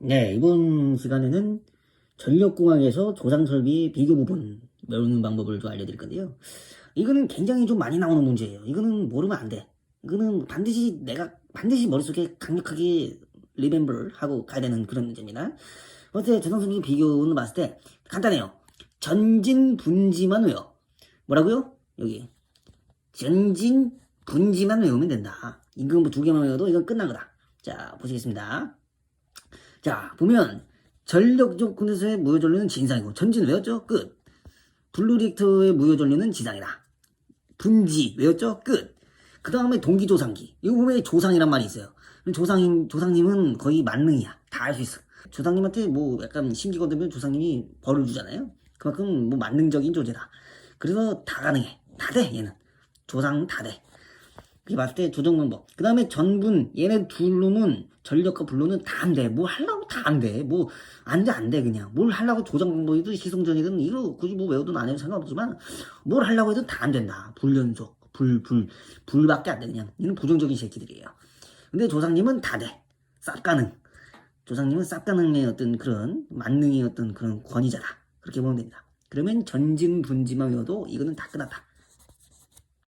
네, 이번 시간에는 전력공학에서 조상 설비 비교 부분 외우는 방법을 좀 알려드릴 건데요. 이거는 굉장히 좀 많이 나오는 문제예요. 이거는 모르면 안 돼. 이거는 반드시 내가 반드시 머릿속에 강력하게 리멤버 하고 가야 되는 그런 문제입니다. 어때 조상 설비 비교는 봤을 때 간단해요. 전진 분지만 외워. 뭐라고요? 여기 전진 분지만 외우면 된다. 이거 뭐두 개만 외워도 이건 끝난 거다. 자 보시겠습니다. 자, 보면 전력적 군에서의 무효 전류는 진상이고 전진 외웠죠? 끝. 블루리액터의 무효 전류는 지상이다. 분지 외웠죠? 끝. 그 다음에 동기조상기. 이거 보면 조상이란 말이 있어요. 조상님, 조상님은 거의 만능이야. 다 알 수 있어. 조상님한테 뭐 약간 심기 거두면 조상님이 벌을 주잖아요. 그만큼 뭐 만능적인 존재다. 그래서 다 가능해. 다 돼, 얘는. 조상 다 돼. 그게 봤을 때 조정 방법. 그 다음에 전분, 얘네 둘 놈은 전력과 분로는 다 안 돼. 뭘 하려고 다 안 돼. 뭐, 안 돼, 안 돼, 그냥. 뭘 하려고 조정 방법이든 시성전이든 이거 굳이 뭐 외우든 안 해도 상관없지만, 뭘 하려고 해도 다 안 된다. 불연속, 불, 불, 불밖에 안 돼, 그냥. 이는 부정적인 새끼들이에요. 근데 조상님은 다 돼. 쌉 가능. 조상님은 쌉 가능의 어떤 그런, 만능의 어떤 그런 권위자다. 그렇게 보면 됩니다. 그러면 전진 분지만 외워도 이거는 다 끝났다.